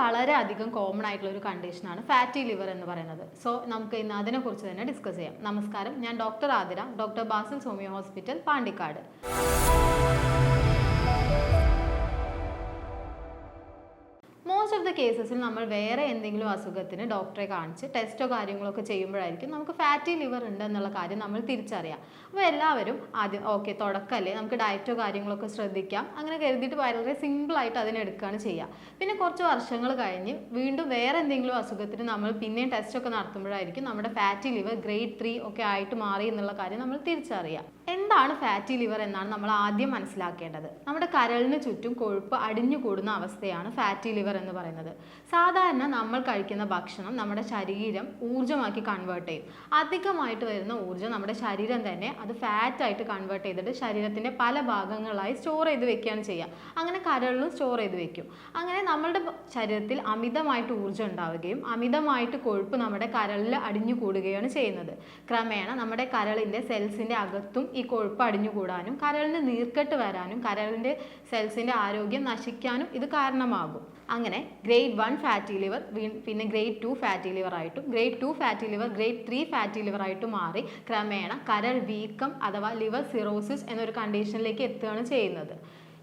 വളരെ അധികം കോമൺ ആയിട്ടുള്ള ഒരു കണ്ടീഷനാണ് ഫാറ്റി ലിവർ എന്ന് പറയുന്നത്. സോ നമുക്ക് ഇന്ന് അതിനെക്കുറിച്ച് തന്നെ ഡിസ്കസ് ചെയ്യാം. നമസ്കാരം. ഞാൻ ഡോക്ടർ ആതിര ഡോക്ടർ ബാസിൽ സോമിയോ ഹോസ്പിറ്റൽ പാണ്ടിക്കാട്. കേസസിൽ നമ്മൾ വേറെ എന്തെങ്കിലും അസുഖത്തിന് ഡോക്ടറെ കാണിച്ച് ടെസ്റ്റോ കാര്യങ്ങളൊക്കെ ചെയ്യുമ്പോഴായിരിക്കും നമുക്ക് ഫാറ്റി ലിവർ ഉണ്ട് എന്നുള്ള കാര്യം നമ്മൾ തിരിച്ചറിയാം. അപ്പോൾ എല്ലാവരും ആദ്യം ഓക്കെ തുടക്കമല്ലേ നമുക്ക് ഡയറ്റോ കാര്യങ്ങളൊക്കെ ശ്രദ്ധിക്കാം. അങ്ങനെ കരുതിയിട്ട് വളരെ സിമ്പിളായിട്ട് അതിനെടുക്കുകയാണ് ചെയ്യുക. പിന്നെ കുറച്ച് വർഷങ്ങൾ കഴിഞ്ഞ് വീണ്ടും വേറെ എന്തെങ്കിലും അസുഖത്തിന് നമ്മൾ പിന്നെയും ടെസ്റ്റൊക്കെ നടത്തുമ്പോഴായിരിക്കും നമ്മുടെ ഫാറ്റി ലിവർ ഗ്രേഡ് ത്രീ ഒക്കെ ആയിട്ട് മാറി എന്നുള്ള കാര്യം നമ്മൾ തിരിച്ചറിയാം. എന്താണ് ഫാറ്റി ലിവർ എന്നാണ് നമ്മൾ ആദ്യം മനസ്സിലാക്കേണ്ടത്. നമ്മുടെ കരളിന് ചുറ്റും കൊഴുപ്പ് അടിഞ്ഞു കൂടുന്ന അവസ്ഥയാണ് ഫാറ്റി ലിവർ എന്ന് പറയുന്നത്. സാധാരണ നമ്മൾ കഴിക്കുന്ന ഭക്ഷണം നമ്മുടെ ശരീരം ഊർജമാക്കി കൺവേർട്ട് ചെയ്യും. അധികമായിട്ട് വരുന്ന ഊർജം നമ്മുടെ ശരീരം തന്നെ അത് ഫാറ്റായിട്ട് കൺവേർട്ട് ചെയ്തിട്ട് ശരീരത്തിന്റെ പല ഭാഗങ്ങളായി സ്റ്റോർ ചെയ്ത് വെക്കുകയാണ് ചെയ്യുക. അങ്ങനെ കരളിലും സ്റ്റോർ ചെയ്ത് വെക്കും. അങ്ങനെ നമ്മുടെ ശരീരത്തിൽ അമിതമായിട്ട് ഊർജം ഉണ്ടാവുകയും അമിതമായിട്ട് കൊഴുപ്പ് നമ്മുടെ കരളിൽ അടിഞ്ഞു കൂടുകയാണ് ചെയ്യുന്നത്. ക്രമേണ നമ്മുടെ കരളിന്റെ സെൽസിന്റെ അകത്തും ഈ കൊഴുപ്പ് അടിഞ്ഞുകൂടാനും കരളിന് നീർക്കെട്ട് വരാനും കരളിന്റെ സെൽസിന്റെ ആരോഗ്യം നശിക്കാനും ഇത് കാരണമാകും. അങ്ങനെ ഗ്രേഡ് വൺ ഫാറ്റി ലിവർ പിന്നെ ഗ്രേഡ് ടു ഫാറ്റി ലിവർ ആയിട്ടും grade two fatty liver grade three fatty liver ആയിട്ട് മാറി ക്രമേണ കരൾ വീക്കം അഥവാ ലിവർ സിറോസിസ് എന്നൊരു കണ്ടീഷനിലേക്ക് എത്തുകയാണ് ചെയ്യുന്നത്.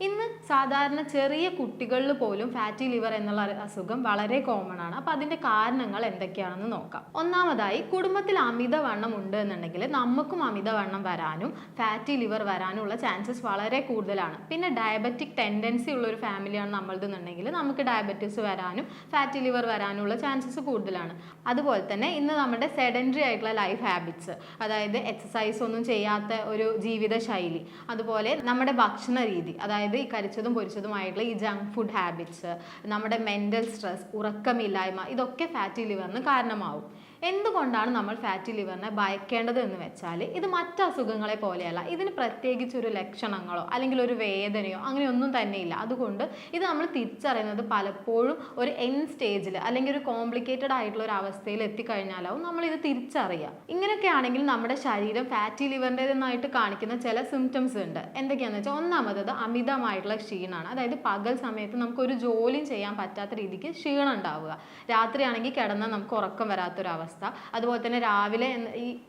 ഇന്ന് സാധാരണ ചെറിയ കുട്ടികളിൽ പോലും ഫാറ്റി ലിവർ എന്നുള്ള അസുഖം വളരെ കോമൺ ആണ്. അപ്പൊ അതിന്റെ കാരണങ്ങൾ എന്തൊക്കെയാണെന്ന് നോക്കാം. ഒന്നാമതായി കുടുംബത്തിൽ അമിതവണ്ണം ഉണ്ട് എന്നുണ്ടെങ്കിൽ നമുക്കും അമിതവണ്ണം വരാനും ഫാറ്റി ലിവർ വരാനുള്ള ചാൻസസ് വളരെ കൂടുതലാണ്. പിന്നെ ഡയബറ്റിക് ടെൻഡൻസി ഉള്ള ഒരു ഫാമിലിയാണ് നമ്മളതെന്നുണ്ടെങ്കിൽ നമുക്ക് ഡയബറ്റീസ് വരാനും ഫാറ്റി ലിവർ വരാനുള്ള ചാൻസസ് കൂടുതലാണ്. അതുപോലെ തന്നെ ഇന്ന് നമ്മുടെ സെഡൻഡറി ആയിട്ടുള്ള ലൈഫ് ഹാബിറ്റ്സ് അതായത് എക്സസൈസ് ഒന്നും ചെയ്യാത്ത ഒരു ജീവിത ശൈലി അതുപോലെ നമ്മുടെ ഭക്ഷണ രീതി അതായത് ഈ കരിച്ചതും പൊരിച്ചതുമായിട്ടുള്ള ഈ ജങ്ക് ഫുഡ് ഹാബിറ്റ്സ് നമ്മുടെ മെന്റൽ സ്ട്രെസ് ഉറക്കമില്ലായ്മ ഇതൊക്കെ ഫാറ്റി ലിവറിന് കാരണമാവും. എന്തുകൊണ്ടാണ് നമ്മൾ ഫാറ്റി ലിവറിനെ ഭയക്കേണ്ടത് എന്ന് വെച്ചാൽ ഇത് മറ്റ് അസുഖങ്ങളെ പോലെയല്ല. ഇതിന് പ്രത്യേകിച്ച് ഒരു ലക്ഷണങ്ങളോ അല്ലെങ്കിൽ ഒരു വേദനയോ അങ്ങനെയൊന്നും തന്നെയില്ല. അതുകൊണ്ട് ഇത് നമ്മൾ തിരിച്ചറിയുന്നത് പലപ്പോഴും ഒരു എൻ സ്റ്റേജിൽ അല്ലെങ്കിൽ ഒരു കോംപ്ലിക്കേറ്റഡ് ആയിട്ടുള്ള ഒരു അവസ്ഥയിൽ എത്തിക്കഴിഞ്ഞാലാവും നമ്മൾ ഇത് തിരിച്ചറിയുക. ഇങ്ങനെയൊക്കെ ആണെങ്കിൽ നമ്മുടെ ശരീരം ഫാറ്റി ലിവറിന്റെതെന്നായിട്ട് കാണിക്കുന്ന ചില സിംറ്റംസ് ഉണ്ട്. എന്തൊക്കെയാണെന്ന് വെച്ചാൽ ഒന്നാമത് അമിതമായിട്ടുള്ള ക്ഷീണമാണ് അതായത് പകൽ സമയത്ത് നമുക്കൊരു ജോലിയും ചെയ്യാൻ പറ്റാത്ത രീതിക്ക് ക്ഷീണം ഉണ്ടാവുക. രാത്രിയാണെങ്കിൽ കിടന്നാൽ നമുക്ക് ഉറക്കം വരാത്തൊരവസ്ഥ. അതുപോലെ തന്നെ രാവിലെ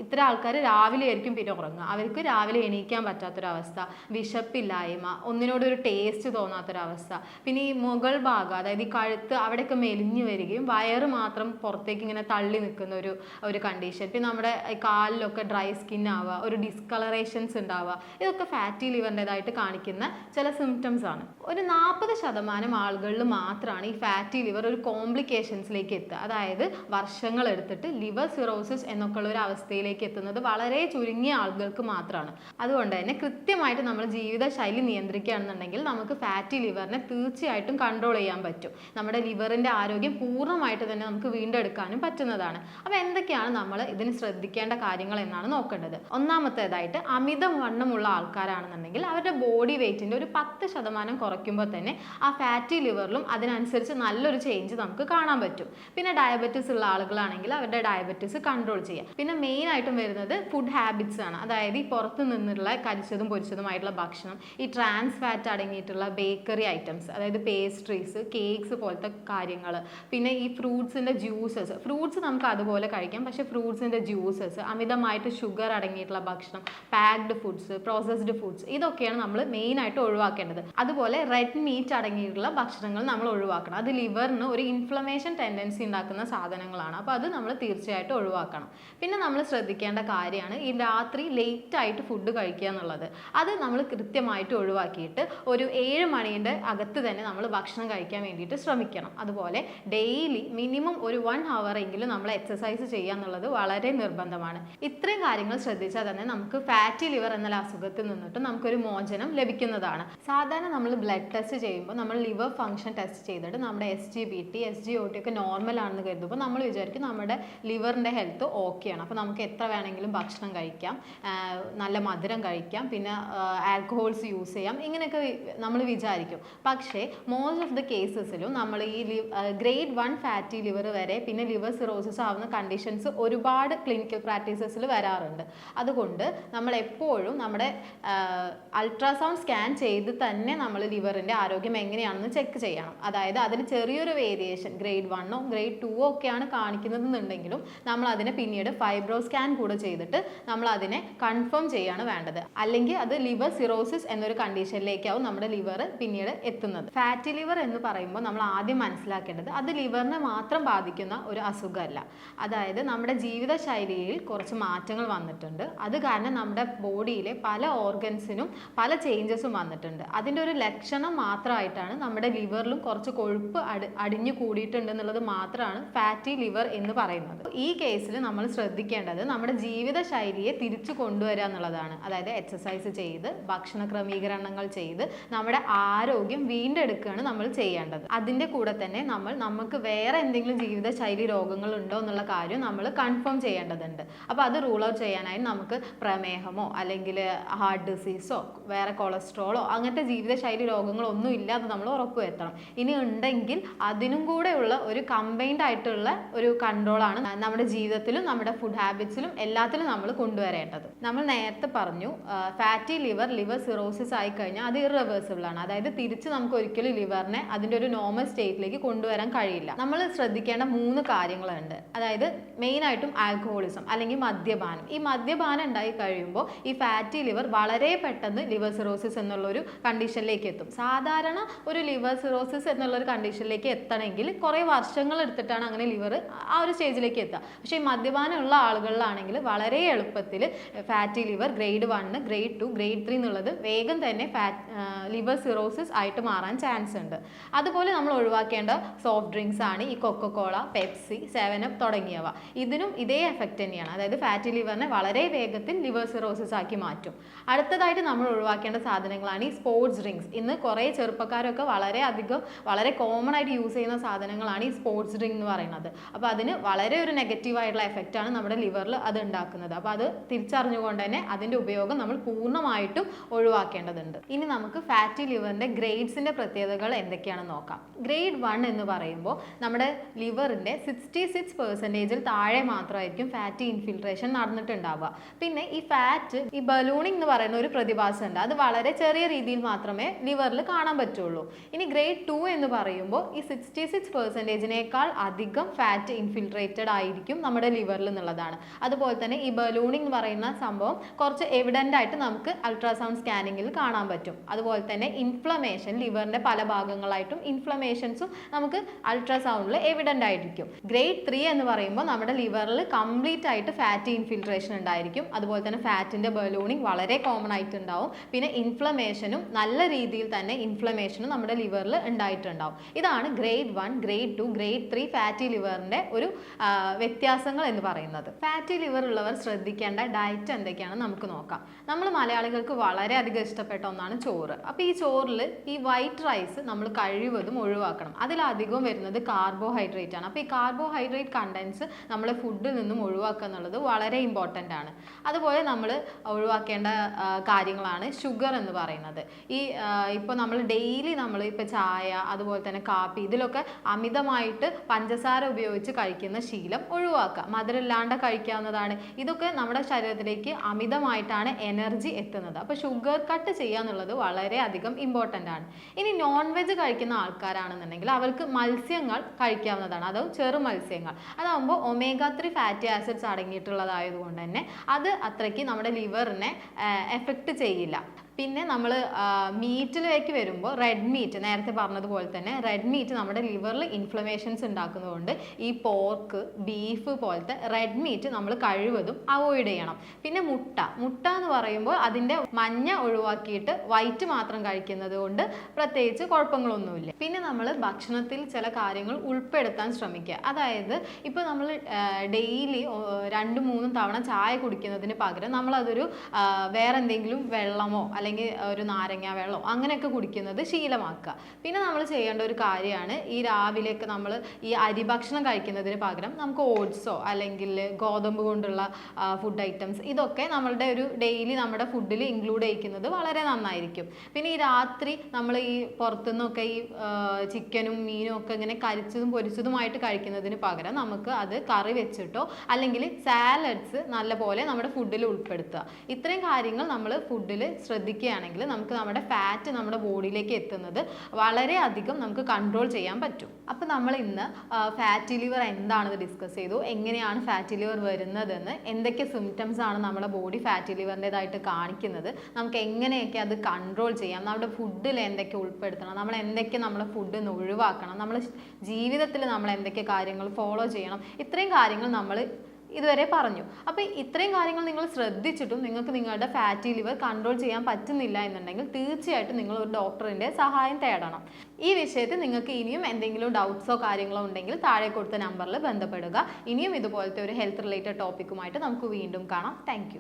ഇത്ര ആൾക്കാർ രാവിലെ ആയിരിക്കും പിന്നെ ഉറങ്ങുക. അവർക്ക് രാവിലെ എണീക്കാൻ പറ്റാത്തൊരവസ്ഥ വിശപ്പില്ലായ്മ ഒന്നിനോടൊരു ടേസ്റ്റ് തോന്നാത്തൊരവസ്ഥ. പിന്നെ ഈ മുകൾ ഭാഗം അതായത് ഈ കഴുത്ത് അവിടെയൊക്കെ മെലിഞ്ഞു വരികയും വയറ് മാത്രം പുറത്തേക്ക് ഇങ്ങനെ തള്ളി നിൽക്കുന്ന ഒരു ഒരു കണ്ടീഷൻ പിന്നെ നമ്മുടെ കാലിലൊക്കെ ഡ്രൈ സ്കിൻ ആവുക ഒരു ഡിസ്കളറേഷൻസ് ഉണ്ടാവുക. ഇതൊക്കെ ഫാറ്റി ലിവറിന്റെതായിട്ട് കാണിക്കുന്ന ചില സിംറ്റംസ് ആണ്. ഒരു നാൽപ്പത് ശതമാനം ആളുകളിൽ മാത്രമാണ് ഈ ഫാറ്റി ലിവർ ഒരു കോംപ്ലിക്കേഷൻസിലേക്ക് എത്തുക. അതായത് വർഷങ്ങൾ എടുത്തിട്ട് ലിവർ സിറോസിസ് എന്നൊക്കെയുള്ള ഒരു അവസ്ഥയിലേക്ക് എത്തുന്നത് വളരെ ചുരുങ്ങിയ ആളുകൾക്ക് മാത്രമാണ് അതുകൊണ്ട് തന്നെ കൃത്യമായിട്ട് നമ്മൾ ജീവിതശൈലി നിയന്ത്രിക്കുകയാണെന്നുണ്ടെങ്കിൽ നമുക്ക് ഫാറ്റി ലിവറിനെ തീർച്ചയായിട്ടും കൺട്രോൾ ചെയ്യാൻ പറ്റും. നമ്മുടെ ലിവറിന്റെ ആരോഗ്യം പൂർണമായിട്ട് തന്നെ നമുക്ക് വീണ്ടെടുക്കാനും പറ്റുന്നതാണ്. അപ്പോൾ എന്തൊക്കെയാണ് നമ്മൾ ഇതിന് ശ്രദ്ധിക്കേണ്ട കാര്യങ്ങൾ എന്നാണ് നോക്കേണ്ടത്. ഒന്നാമത്തേതായിട്ട് അമിത വണ്ണമുള്ള ആൾക്കാരാണെന്നുണ്ടെങ്കിൽ അവരുടെ ബോഡി വെയ്റ്റിന്റെ ഒരു പത്ത് ശതമാനം കുറയ്ക്കുമ്പോൾ തന്നെ ആ ഫാറ്റി ലിവറിലും അതിനനുസരിച്ച് നല്ലൊരു ചേഞ്ച് നമുക്ക് കാണാൻ പറ്റും. പിന്നെ ഡയബറ്റിസ് ഉള്ള ആളുകളാണെങ്കിൽ അവരുടെ ഡയബറ്റീസ് കൺട്രോൾ ചെയ്യുക പിന്നെ മെയിൻ ആയിട്ടും വരുന്നത് ഫുഡ് ഹാബിറ്റ്സ് ആണ്. അതായത് ഈ പുറത്ത് നിന്നുള്ള കരിച്ചതും പൊരിച്ചതുമായിട്ടുള്ള ഭക്ഷണം ഈ ട്രാൻസ് ഫാറ്റ് അടങ്ങിയിട്ടുള്ള ബേക്കറി ഐറ്റംസ് അതായത് പേസ്ട്രീസ് കേക്ക്സ് പോലത്തെ കാര്യങ്ങൾ പിന്നെ ഈ ഫ്രൂട്ട്സിന്റെ ജ്യൂസസ് ഫ്രൂട്ട്സ് നമുക്ക് അതുപോലെ കഴിക്കാം പക്ഷേ ഫ്രൂട്ട്സിന്റെ ജ്യൂസസ് അമിതമായിട്ട് ഷുഗർ അടങ്ങിയിട്ടുള്ള ഭക്ഷണം പാക്ഡ് ഫുഡ്സ് പ്രോസസ്ഡ് ഫുഡ്സ് ഇതൊക്കെയാണ് നമ്മൾ മെയിൻ ആയിട്ട് ഒഴിവാക്കേണ്ടത്. അതുപോലെ റെഡ് മീറ്റ് അടങ്ങിയിട്ടുള്ള ഭക്ഷണങ്ങൾ നമ്മൾ ഒഴിവാക്കണം. അത് ലിവറിന് ഒരു ഇൻഫ്ലമേഷൻ ടെൻഡൻസി ഉണ്ടാക്കുന്ന സാധനങ്ങളാണ്. അപ്പോൾ അത് നമ്മൾ തീർച്ചയായിട്ടും ഒഴിവാക്കണം. പിന്നെ നമ്മൾ ശ്രദ്ധിക്കേണ്ട കാര്യമാണ് ഈ രാത്രി ലേറ്റ് ആയിട്ട് ഫുഡ് കഴിക്കുക എന്നുള്ളത്. അത് നമ്മൾ കൃത്യമായിട്ട് ഒഴിവാക്കിയിട്ട് ഒരു ഏഴ് മണീന്റെ അകത്ത് തന്നെ നമ്മൾ ഭക്ഷണം കഴിക്കാൻ വേണ്ടിയിട്ട് ശ്രമിക്കണം. അതുപോലെ ഡെയിലി മിനിമം ഒരു വൺ ഹവർ എങ്കിലും നമ്മൾ എക്സസൈസ് ചെയ്യുക എന്നുള്ളത് വളരെ നിർബന്ധമാണ്. ഇത്രയും കാര്യങ്ങൾ ശ്രദ്ധിച്ചാൽ തന്നെ നമുക്ക് ഫാറ്റി ലിവർ എന്ന അസുഖത്തിൽ നിന്നിട്ട് നമുക്കൊരു മോചനം ലഭിക്കുന്നതാണ്. സാധാരണ നമ്മൾ ബ്ലഡ് ടെസ്റ്റ് ചെയ്യുമ്പോൾ നമ്മൾ ലിവർ ഫംഗ്ഷൻ ടെസ്റ്റ് ചെയ്തിട്ട് നമ്മുടെ S G B T S G O T ഒക്കെ നോർമൽ ആണെന്ന് കരുതുമ്പോൾ നമ്മൾ വിചാരിക്കും നമ്മുടെ ലിവറിന്റെ ഹെൽത്ത് ഓക്കെയാണ്. അപ്പോൾ നമുക്ക് എത്ര വേണമെങ്കിലും ഭക്ഷണം കഴിക്കാം. നല്ല മധുരം കഴിക്കാം. പിന്നെ ആൽക്കഹോൾസ് യൂസ് ചെയ്യാം. ഇങ്ങനെയൊക്കെ നമ്മൾ വിചാരിക്കും. പക്ഷേ മോസ്റ്റ് ഓഫ് ദ കേസസിലും നമ്മൾ ഈ ഗ്രേഡ് വൺ ഫാറ്റി ലിവർ വരെ പിന്നെ ലിവർ സിറോസിസ് ആവുന്ന കണ്ടീഷൻസ് ഒരുപാട് ക്ലിനിക്കൽ പ്രാക്ടീസസിൽ വരാറുണ്ട്. അതുകൊണ്ട് നമ്മൾ എപ്പോഴും നമ്മുടെ അൾട്രാസൗണ്ട് സ്കാൻ ചെയ്ത് തന്നെ നമ്മൾ ലിവറിന്റെ ആരോഗ്യം എങ്ങനെയാണെന്ന് ചെക്ക് ചെയ്യണം. അതായത് അതിന് ചെറിയൊരു വേരിയേഷൻ ഗ്രേഡ് വണ്ണോ ഗ്രേഡ് ടുവോ ഒക്കെയാണ് കാണിക്കുന്നതെന്നുണ്ടെങ്കിലും നമ്മൾ അതിനെ പിന്നീട് ഫൈബ്രോ സ്കാൻ കൂടെ ചെയ്തിട്ട് നമ്മൾ അതിനെ കൺഫേം ചെയ്യാണ് വേണ്ടത്. അല്ലെങ്കിൽ അത് ലിവർ സിറോസിസ് എന്നൊരു കണ്ടീഷനിലേക്കാവും നമ്മുടെ ലിവർ പിന്നീട് എത്തുന്നത്. ഫാറ്റി ലിവർ എന്ന് പറയുമ്പോൾ നമ്മൾ ആദ്യം മനസ്സിലാക്കേണ്ടത് അത് ലിവറിനെ മാത്രം ബാധിക്കുന്ന ഒരു അസുഖമല്ല. അതായത് നമ്മുടെ ജീവിതശൈലിയിൽ കുറച്ച് മാറ്റങ്ങൾ വന്നിട്ടുണ്ട്. അത് കാരണം നമ്മുടെ ബോഡിയിലെ പല ഓർഗൻസിനും പല ചേഞ്ചസും വന്നിട്ടുണ്ട്. അതിന്റെ ഒരു ലക്ഷണം മാത്രമായിട്ടാണ് നമ്മുടെ ലിവറിലും കുറച്ച് കൊഴുപ്പ് അടി അടിഞ്ഞു കൂടിയിട്ടുണ്ട് എന്നുള്ളത് മാത്രമാണ് ഫാറ്റി ലിവർ എന്ന് പറയുന്നത്. ഈ കേസിൽ നമ്മൾ ശ്രദ്ധിക്കേണ്ടത് നമ്മുടെ ജീവിത ശൈലിയെ തിരിച്ചു കൊണ്ടുവരിക എന്നുള്ളതാണ്. അതായത് എക്സസൈസ് ചെയ്ത് ഭക്ഷണ ക്രമീകരണങ്ങൾ ചെയ്ത് നമ്മുടെ ആരോഗ്യം വീണ്ടെടുക്കുകയാണ് നമ്മൾ ചെയ്യേണ്ടത്. അതിന്റെ കൂടെ തന്നെ നമ്മൾ നമുക്ക് വേറെ എന്തെങ്കിലും ജീവിത ശൈലി രോഗങ്ങൾ ഉണ്ടോ എന്നുള്ള കാര്യം നമ്മൾ കൺഫേം ചെയ്യേണ്ടതുണ്ട്. അപ്പോൾ അത് റൂൾ ഔട്ട് ചെയ്യാനായി നമുക്ക് പ്രമേഹമോ അല്ലെങ്കിൽ ഹാർട്ട് ഡിസീസോ വേറെ കൊളസ്ട്രോളോ അങ്ങനത്തെ ജീവിതശൈലി രോഗങ്ങളോ ഒന്നും ഇല്ലാതെ നമ്മൾ ഉറപ്പുവരുത്തണം ഇനി ഉണ്ടെങ്കിൽ അതിനും കൂടെയുള്ള ഒരു കമ്പൈൻഡ് ആയിട്ടുള്ള ഒരു കൺട്രോളാണ് നമ്മുടെ ജീവിതത്തിലും നമ്മുടെ ഫുഡ് ഹാബിറ്റ്സിലും എല്ലാത്തിലും നമ്മൾ കൊണ്ടുവരേണ്ടത്. നമ്മൾ നേരത്തെ പറഞ്ഞു ഫാറ്റി ലിവർ ലിവർ സിറോസിസ് ആയി കഴിഞ്ഞാൽ അത് ഇറവേഴ്സിബിൾ ആണ്. അതായത് തിരിച്ച് നമുക്ക് ഒരിക്കലും ലിവറിനെ അതിന്റെ ഒരു നോർമൽ സ്റ്റേറ്റിലേക്ക് കൊണ്ടുവരാൻ കഴിയില്ല. നമ്മൾ ശ്രദ്ധിക്കേണ്ട മൂന്ന് കാര്യങ്ങളുണ്ട്. അതായത് മെയിൻ ആയിട്ടും ആൽക്കഹോളിസം അല്ലെങ്കിൽ മദ്യപാനം. ഈ മദ്യപാനം ഉണ്ടായി കഴിയുമ്പോൾ ഈ ഫാറ്റി ലിവർ വളരെ പെട്ടെന്ന് ലിവർ സിറോസിസ് എന്നുള്ള ഒരു കണ്ടീഷനിലേക്ക് എത്തും. സാധാരണ ഒരു ലിവർ സിറോസിസ് എന്നുള്ള ഒരു കണ്ടീഷനിലേക്ക് എത്തണമെങ്കിൽ കുറേ വർഷങ്ങൾ എടുത്തിട്ടാണ് അങ്ങനെ ലിവർ ആ ഒരു സ്റ്റേജിലേക്ക് എത്തുക. പക്ഷേ ഈ മദ്യപാനമുള്ള ആളുകളിലാണെങ്കിൽ വളരെ എളുപ്പത്തിൽ fatty liver grade one grade two grade three എന്നുള്ളത് വേഗം തന്നെ ഫാറ്റ് ലിവർ സിറോസിസ് ആയിട്ട് മാറാൻ ചാൻസ് ഉണ്ട്. അതുപോലെ നമ്മൾ ഒഴിവാക്കേണ്ട സോഫ്റ്റ് ഡ്രിങ്ക്സ് ആണ് ഈ കൊക്കക്കോള പെപ്സി സെവനപ്പ് തുടങ്ങിയവ. ഇതിനും ഇതേ എഫക്റ്റ് തന്നെയാണ്. അതായത് ഫാറ്റി ലിവറിനെ വളരെ വേഗത്തിൽ ലിവർ സിറോസിസ് ആക്കി മാറ്റും. അടുത്തതായിട്ട് നമ്മൾ ഒഴിവാക്കേണ്ട സാധനങ്ങളാണ് ഈ സ്പോർട്സ് ഡ്രിങ്ക്സ് ഇന്ന് കുറേ ചെറുപ്പക്കാരൊക്കെ വളരെ അധികം വളരെ കോമൺ ആയിട്ട് യൂസ് ചെയ്യുന്ന സാധനങ്ങളാണ് ഈ സ്പോർട്സ് ഡ്രിങ്ക് എന്ന് പറയുന്നത്. അപ്പോൾ അതിന് വളരെ ഒരു നെഗറ്റീവ് ആയിട്ടുള്ള എഫക്റ്റ് ആണ് നമ്മുടെ ലിവറിൽ അത് ഉണ്ടാക്കുന്നത്. അപ്പോൾ അത് തിരിച്ചറിഞ്ഞുകൊണ്ട് തന്നെ അതിന്റെ ഉപയോഗം നമ്മൾ പൂർണമായിട്ടും ഒഴിവാക്കേണ്ടതുണ്ട്. ഇനി നമുക്ക് ഫാറ്റി ലിവറിന്റെ ഗ്രേഡ്സിന്റെ പ്രത്യേകതകൾ എന്തൊക്കെയാണെന്ന് നോക്കാം. ഗ്രേഡ് വൺ എന്ന് പറയുമ്പോൾ നമ്മുടെ ലിവറിന്റെ സിക്സ്റ്റി സിക്സ് പെർസെന്റേജിൽ താഴെ മാത്രമായിരിക്കും ഫാറ്റി ഇൻഫിൽട്രേഷൻ നടന്നിട്ടുണ്ടാവുക. പിന്നെ ഈ ഫാറ്റ് ഈ ബലൂണിംഗ് എന്ന് പറയുന്ന ഒരു പ്രതിഭാസം ഉണ്ട്. അത് വളരെ ചെറിയ രീതിയിൽ മാത്രമേ ലിവറിൽ കാണാൻ പറ്റുള്ളൂ. ഇനി ഗ്രേഡ് ടു എന്ന് പറയുമ്പോൾ ഈ സിക്സ്റ്റി സിക്സ് പെർസെന്റേജിനേക്കാൾ അധികം ഫാറ്റ് ഇൻഫിൽട്രേറ്റഡ് ആയിരിക്കും നമ്മുടെ ലിവറിൽ എന്നുള്ളതാണ്. അതുപോലെ തന്നെ ഈ ബലൂണിംഗ് എന്ന് പറയുന്ന സംഭവം കുറച്ച് എവിഡന്റ് ആയിട്ട് നമുക്ക് അൾട്രാസൗണ്ട് സ്കാനിങ്ങിൽ കാണാൻ പറ്റും. അതുപോലെ തന്നെ ഇൻഫ്ലമേഷൻ ലിവറിന്റെ പല ഭാഗങ്ങളായിട്ടും ഇൻഫ്ലമേഷൻസും നമുക്ക് അൾട്രാസൗണ്ടിൽ എവിഡന്റ് ആയിരിക്കും. ഗ്രേഡ് ത്രീ എന്ന് പറയുമ്പോൾ നമ്മുടെ ലിവറിൽ കംപ്ലീറ്റ് ആയിട്ട് ഫാറ്റി ഇൻഫിൽട്രേഷൻ ഉണ്ടായിരിക്കും. അതുപോലെ തന്നെ ഫാറ്റിന്റെ ബലൂണിങ് വളരെ കോമൺ ആയിട്ടുണ്ടാവും. പിന്നെ ഇൻഫ്ലമേഷനും നല്ല രീതിയിൽ തന്നെ ഇൻഫ്ലമേഷനും നമ്മുടെ ലിവറിൽ ഉണ്ടായിട്ടുണ്ടാവും. ഇതാണ് grade one grade two grade three fatty ലിവറിന്റെ ഒരു വ്യത്യാസങ്ങൾ എന്ന് പറയുന്നത്. ഫാറ്റി ലിവർ ഉള്ളവർ ശ്രദ്ധിക്കേണ്ട ഡയറ്റ് എന്തൊക്കെയാണെന്ന് നമുക്ക് നോക്കാം. നമ്മൾ മലയാളികൾക്ക് വളരെയധികം ഇഷ്ടപ്പെട്ട ഒന്നാണ് ചോറ്. അപ്പോൾ ഈ ചോറിൽ ഈ വൈറ്റ് റൈസ് നമ്മൾ കഴിവതും ഒഴിവാക്കണം. അതിലധികം വരുന്നത് കാർബോഹൈഡ്രേറ്റ് ആണ്. അപ്പോൾ ഈ കാർബോഹൈഡ്രേറ്റ് കണ്ടൻസ് നമ്മളെ ഫുഡിൽ നിന്നും ഒഴിവാക്കുക എന്നുള്ളത് വളരെ ഇമ്പോർട്ടന്റ് ആണ്. അതുപോലെ നമ്മൾ ഒഴിവാക്കേണ്ട കാര്യങ്ങളാണ് ഷുഗർ എന്ന് പറയുന്നത്. ഈ ഇപ്പോൾ നമ്മൾ ഡെയിലി നമ്മൾ ഇപ്പോൾ ചായ അതുപോലെ തന്നെ കാപ്പി ഇതിലൊക്കെ അമിതമായിട്ട് പഞ്ചസാര ഉപയോഗിച്ച് കഴിക്കുന്ന ശീലം ഒഴിവാക്കുക മധുരമില്ലാണ്ട് കഴിക്കാവുന്നതാണ്. ഇതൊക്കെ നമ്മുടെ ശരീരത്തിലേക്ക് അമിതമായിട്ടാണ് എനർജി എത്തുന്നത്. അപ്പോൾ ഷുഗർ കട്ട് ചെയ്യുക എന്നുള്ളത് വളരെ അധികം ഇമ്പോർട്ടന്റ് ആണ്. ഇനി നോൺ വെജ് കഴിക്കുന്ന ആൾക്കാരാണെന്നുണ്ടെങ്കിൽ അവർക്ക് മത്സ്യങ്ങൾ കഴിക്കാവുന്നതാണ്. അതോ ചെറു മത്സ്യങ്ങൾ. അതാകുമ്പോൾ ഒമേഗ ത്രീ ഫാറ്റി ആസിഡ്സ് അടങ്ങിയിട്ടുള്ളതായതുകൊണ്ട് തന്നെ അത് അത്രയ്ക്ക് നമ്മുടെ ലിവറിനെ എഫക്റ്റ് ചെയ്യില്ല. പിന്നെ നമ്മൾ മീറ്റിലേക്ക് വരുമ്പോൾ റെഡ് മീറ്റ് നേരത്തെ പറഞ്ഞതുപോലെ തന്നെ റെഡ് മീറ്റ് നമ്മുടെ ലിവറിൽ ഇൻഫ്ലമേഷൻസ് ഉണ്ടാക്കുന്നതുകൊണ്ട് ഈ പോർക്ക് ബീഫ് പോലത്തെ റെഡ് മീറ്റ് നമ്മൾ കഴിവതും അവോയ്ഡ് ചെയ്യണം. പിന്നെ മുട്ട. മുട്ട എന്ന് പറയുമ്പോൾ അതിന്റെ മഞ്ഞ ഒഴിവാക്കിയിട്ട് വൈറ്റ് മാത്രം കഴിക്കുന്നത് കൊണ്ട് പ്രത്യേകിച്ച് കുഴപ്പങ്ങളൊന്നുമില്ല. പിന്നെ നമ്മൾ ഭക്ഷണത്തിൽ ചില കാര്യങ്ങൾ ഉൾപ്പെടുത്താൻ ശ്രമിക്കുക. അതായത് ഇപ്പോൾ നമ്മൾ ഡെയിലി രണ്ട് മൂന്നും തവണ ചായ കുടിക്കുന്നതിന് പകരം നമ്മളതൊരു വേറെന്തെങ്കിലും വെള്ളമോ അല്ലെങ്കിൽ അല്ലെങ്കിൽ ഒരു നാരങ്ങ വെള്ളം അങ്ങനെയൊക്കെ കുടിക്കുന്നത് ശീലമാക്കുക. പിന്നെ നമ്മൾ ചെയ്യേണ്ട ഒരു കാര്യമാണ് ഈ രാവിലെയൊക്കെ നമ്മൾ ഈ അരി ഭക്ഷണം കഴിക്കുന്നതിന് പകരം നമുക്ക് ഓട്സോ അല്ലെങ്കിൽ ഗോതമ്പ് കൊണ്ടുള്ള ഫുഡ് ഐറ്റംസ് ഇതൊക്കെ നമ്മളുടെ ഒരു ഡെയിലി നമ്മുടെ ഫുഡിൽ ഇൻക്ലൂഡ് ചെയ്യിക്കുന്നത് വളരെ നന്നായിരിക്കും. പിന്നെ ഈ രാത്രി നമ്മൾ ഈ പുറത്തുനിന്നൊക്കെ ഈ ചിക്കനും മീനും ഒക്കെ ഇങ്ങനെ കരിച്ചതും പൊരിച്ചതുമായിട്ട് കഴിക്കുന്നതിന് പകരം നമുക്ക് അത് കറി വെച്ചിട്ടോ അല്ലെങ്കിൽ സാലഡ്സ് നല്ലപോലെ നമ്മുടെ ഫുഡിൽ ഉൾപ്പെടുത്തുക. ഇത്രയും കാര്യങ്ങൾ നമ്മൾ ഫുഡിൽ ശ്രദ്ധിക്കുകയാണെങ്കിൽ നമുക്ക് നമ്മുടെ ഫാറ്റ് നമ്മുടെ ബോഡിയിലേക്ക് എത്തുന്നത് വളരെയധികം നമുക്ക് കൺട്രോൾ ചെയ്യാൻ പറ്റും. അപ്പോൾ നമ്മൾ ഇന്ന് ഫാറ്റ് ലിവർ എന്താണെന്ന് ഡിസ്കസ് ചെയ്തു? എങ്ങനെയാണ് ഫാറ്റ് ലിവർ വരുന്നതെന്ന്? എന്തൊക്കെ സിംറ്റംസ് ആണ് നമ്മുടെ ബോഡി ഫാറ്റി ലിവറിന്റെതായിട്ട് കാണിക്കുന്നത്? നമുക്ക് എങ്ങനെയൊക്കെ അത് കൺട്രോൾ ചെയ്യാം? നമ്മുടെ ഫുഡിൽ എന്തൊക്കെ ഉൾപ്പെടുത്തണം? നമ്മൾ എന്തൊക്കെ നമ്മുടെ ഫുഡ് നിന്ന് ഒഴിവാക്കണം? നമ്മൾ ജീവിതത്തിൽ നമ്മൾ എന്തൊക്കെ കാര്യങ്ങൾ ഫോളോ ചെയ്യണം? ഇത്രയും കാര്യങ്ങൾ നമ്മൾ ഇതുവരെ പറഞ്ഞു. അപ്പോൾ ഇത്രയും കാര്യങ്ങൾ നിങ്ങൾ ശ്രദ്ധിച്ചിട്ടും നിങ്ങൾക്ക് നിങ്ങളുടെ ഫാറ്റി ലിവർ കൺട്രോൾ ചെയ്യാൻ പറ്റുന്നില്ല എന്നുണ്ടെങ്കിൽ തീർച്ചയായിട്ടും നിങ്ങൾ ഒരു ഡോക്ടറിന്റെ സഹായം തേടണം. ഈ വിഷയത്തിൽ നിങ്ങൾക്ക് ഇനിയും എന്തെങ്കിലും ഡൗട്ട്സോ കാര്യങ്ങളോ ഉണ്ടെങ്കിൽ താഴെ കൊടുത്ത നമ്പറിൽ ബന്ധപ്പെടുക. ഇനിയും ഇതുപോലത്തെ ഒരു ഹെൽത്ത് റിലേറ്റഡ് ടോപ്പിക്കുമായിട്ട് നമുക്ക് വീണ്ടും കാണാം. താങ്ക്